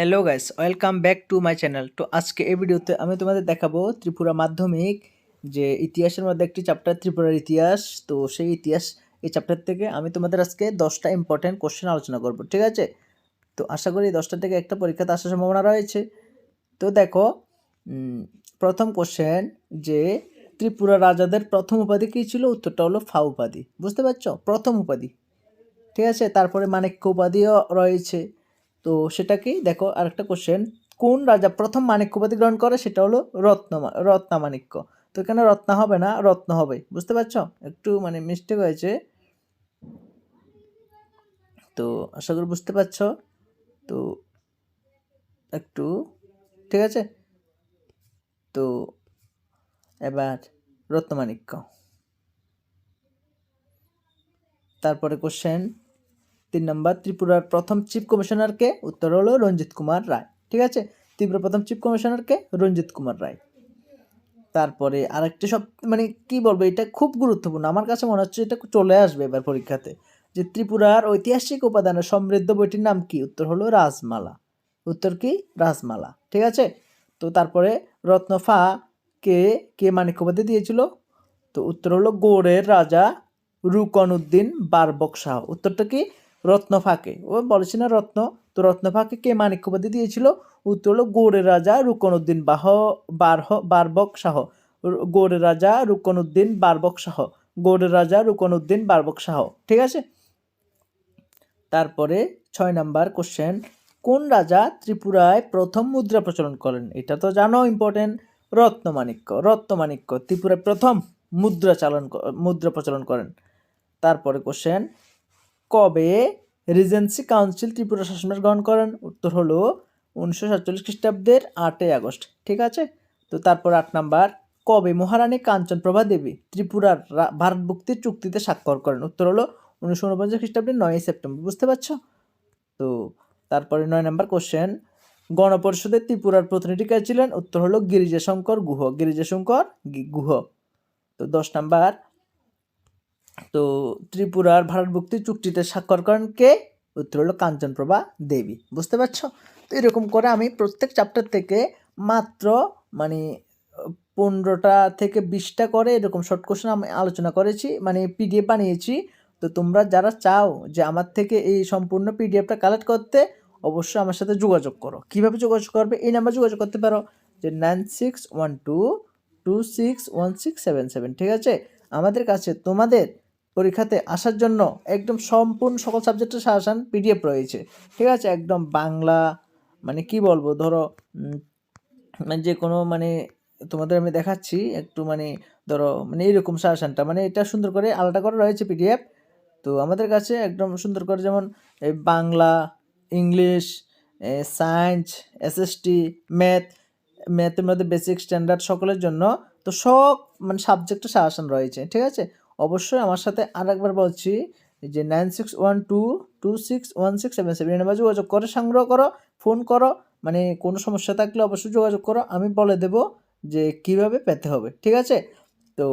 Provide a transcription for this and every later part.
Hello guys welcome back to my channel তো আজকে এই ভিডিওতে আমি তোমাদের দেখাবো ত্রিপুরা মাধ্যমিক, যে ইতিহাসের মধ্যে একটি চ্যাপ্টার ত্রিপুরার ইতিহাস। তো সেই ইতিহাস, এই চ্যাপ্টার থেকে আমি তোমাদের আজকে দশটা ইম্পর্টেন্ট কোশ্চেন আলোচনা করব, ঠিক আছে? তো আশা করি দশটা থেকে একটা পরীক্ষাতে আসার সম্ভাবনা রয়েছে। তো দেখো প্রথম কোশ্চেন যে ত্রিপুরা রাজাদের প্রথম উপাধি কী ছিল? উত্তরটা হলো ফা উপাধি, বুঝতে পারছ? প্রথম উপাধি, ঠিক আছে? তারপরে মাণিক্য উপাধিও রয়েছে। তো সেটা কি দেখো আরেকটা কোশ্চেন কোন রাজা প্রথম মাণিক্য গ্রহণ করে? সেটা হলো রত্ন রত্না মাণিক্য। তো এখানে রত্না হবে না, রত্ন হবে, বুঝতে পারছ? একটু মানে মিস্টেক হয়েছে। তো আশা করি বুঝতে পারছ? তো একটু, ঠিক আছে? তো এবার রত্নমাণিক্য তারপরে কোশ্চেন তিন নম্বর ত্রিপুরার প্রথম চিফ কমিশনারকে উত্তর হলো রঞ্জিত কুমার রায়, ঠিক আছে? ত্রিপুরার প্রথম চিফ কমিশনারকে রঞ্জিত কুমার রায়। তারপরে আরেকটি সব মানে কি বলব, এটা খুব গুরুত্বপূর্ণ। আমার কাছে মনে হচ্ছে এটা চলে আসবে এবার পরীক্ষাতে, যে ত্রিপুরার ঐতিহাসিক উপাদানের সমৃদ্ধ বইটির নাম কি? উত্তর হলো রাজমালা। উত্তর কি? রাজমালা, ঠিক আছে? তো তারপরে রত্নফা কে কে মানিক্য উপাধি দিয়েছিল? তো উত্তর হলো গৌড়ের রাজা রুকন উদ্দিন বারবক শাহ উত্তরটা কি? রত্নফাকে ও বলেছে, না, রত্ন। তো রত্নফাকে কে মানিক্য উপাধি দিয়েছিল? উত্তর হলো গৌড়ের রাজা রুকন উদ্দিন বাহ, বারহ, বারবক শাহ। গৌড়ের রাজা রুকন উদ্দিন বারবক শাহ। গৌড়ের রাজা রুকন উদ্দিন বারবক শাহ। ঠিক আছে? তারপরে ছয় নাম্বার কোশ্চেন কোন রাজা ত্রিপুরায় প্রথম মুদ্রা প্রচলন করেন? এটা তো জানো ইম্পর্টেন্ট রত্নমাণিক্য রত্নমাণিক্য ত্রিপুরায় প্রথম মুদ্রা চালন মুদ্রা প্রচলন করেন। তারপরে কোশ্চেন কবে রিজেন্সি কাউন্সিল ত্রিপুরা শাসনভার গ্রহণ করেন? উত্তর হলো উনিশশো সাতচল্লিশ খ্রিস্টাব্দের আটই আগস্ট, ঠিক আছে? তো তারপর আট নাম্বার, কবে মহারানী কাঞ্চনপ্রভা দেবী ত্রিপুরার ভারতভুক্তির চুক্তিতে স্বাক্ষর করেন? উত্তর হলো উনিশশো উনপঞ্চাশ খ্রিস্টাব্দের নয়ই সেপ্টেম্বর, বুঝতে পারছ? তো তারপরে নয় নাম্বার কোশ্চেন গণপরিষদের ত্রিপুরার প্রতিনিধি কে ছিলেন? উত্তর হলো গিরিজাশঙ্কর গুহ গিরিজাশঙ্কর গুহ। তো দশ নাম্বার তো ত্রিপুরার ভারতভুক্তি চুক্তিতে স্বাক্ষর করেন কে? উত্তর হলো কাঞ্চনপ্রভা দেবী। বুঝতে পারছ? তো এরকম করে আমি প্রত্যেক চ্যাপ্টার থেকে মাত্র মানে পনেরোটা থেকে বিশটা করে এরকম শর্ট কোশ্চেন আমি আলোচনা করেছি মানে পিডিএফ বানিয়েছি। তো তোমরা যারা চাও যে আমার থেকে এই সম্পূর্ণ পিডিএফটা কালেক্ট করতে, অবশ্যই আমার সাথে যোগাযোগ করো। কীভাবে যোগাযোগ করবে? এই নাম্বার যোগাযোগ করতে পারো যে nine six one two two six one six seven seven ঠিক আছে? আমাদের কাছে তোমাদের পরীক্ষাতে আসার জন্য একদম সম্পূর্ণ সকল সাবজেক্টের সাজেশন পিডিএফ রয়েছে। ঠিক আছে? একদম বাংলা মানে কি বলব? ধরো মানে যে কোনো মানে তোমাদের আমি দেখাচ্ছি, একটু মানে ধরো মানে এইরকম সাজেশনটা। মানে এটা সুন্দর করে আলাদা করে রয়েছে পিডিএফ তো আমাদের কাছে একদম সুন্দর করে যেমন Bangla, English science SST math ম্যাথের মধ্যে বেসিক স্ট্যান্ডার্ড সকলের জন্য তো সব মানে সাবজেক্টের সাজেশন রয়েছে, ঠিক আছে? অবশ্যই আমার সাথে আর একবার বলছি যে nine six one two two six one six seven seven যোগাযোগ করে, সংগ্রহ করো ফোন করো মানে কোনো সমস্যা থাকলে অবশ্যই যোগাযোগ করো, আমি বলে দেব যে কীভাবে পেতে হবে, ঠিক আছে? তো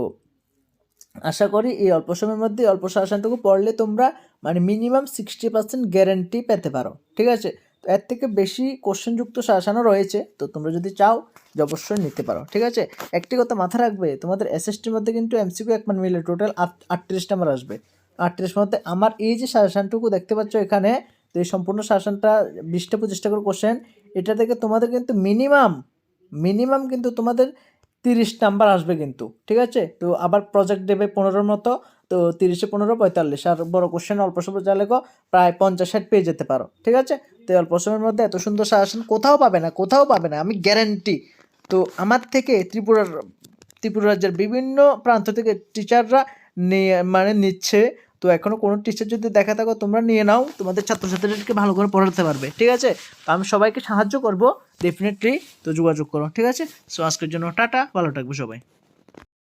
আশা করি এই অল্প সময়ের মধ্যে অল্প শাসনটুকু পড়লে তোমরা মানে মিনিমাম সিক্সটি পার্সেন্ট গ্যারেন্টি পেতে পারো, ঠিক আছে? এর থেকে বেশি কোশ্চেনযুক্ত শাসনও রয়েছে, তো তোমরা যদি চাও, যে অবশ্যই নিতে পারো, ঠিক আছে? একটি কথা মাথা রাখবে, তোমাদের এসএসটির মধ্যে কিন্তু এমসিকিউ এক মান মিলে টোটাল আটত্রিশ নাম্বার আসবে। আটত্রিশ মধ্যে আমার এই যে শাসনটুকু দেখতে পাচ্ছ এখানে, তো এই সম্পূর্ণ শাসনটা বিশটা পঁচিশটা করে কোশ্চেন এটা থেকে তোমাদের কিন্তু মিনিমাম মিনিমাম কিন্তু তোমাদের তিরিশ নাম্বার আসবে কিন্তু, ঠিক আছে? তো আবার প্রজেক্ট দেবে পনেরোর মতো তো তিরিশে পনেরো, পঁয়তাল্লিশ। আর বড় কোশ্চেন অল্প সময় যা লেখো, প্রায় পঞ্চাশ ষাট পেয়ে যেতে পারো, ঠিক আছে? তো অল্প সময়ের মধ্যে এত সুন্দর শাসন কোথাও পাবে না, কোথাও পাবে না, আমি গ্যারান্টি তো আমার থেকে ত্রিপুরার, ত্রিপুরা রাজ্যের বিভিন্ন প্রান্ত থেকে টিচাররা নিয়ে মানে নিচ্ছে। তো এখনও কোনো টিচার যদি দেখা থাকো, তোমরা নিয়ে নাও, তোমাদের ছাত্রছাত্রীদেরকে ভালো করে পড়াতে পারবে, ঠিক আছে? তো আমি সবাইকে সাহায্য করব ডেফিনেটলি তো যোগাযোগ করো, ঠিক আছে? সো আজকের জন্য টাটা, ভালো থাকবে সবাই।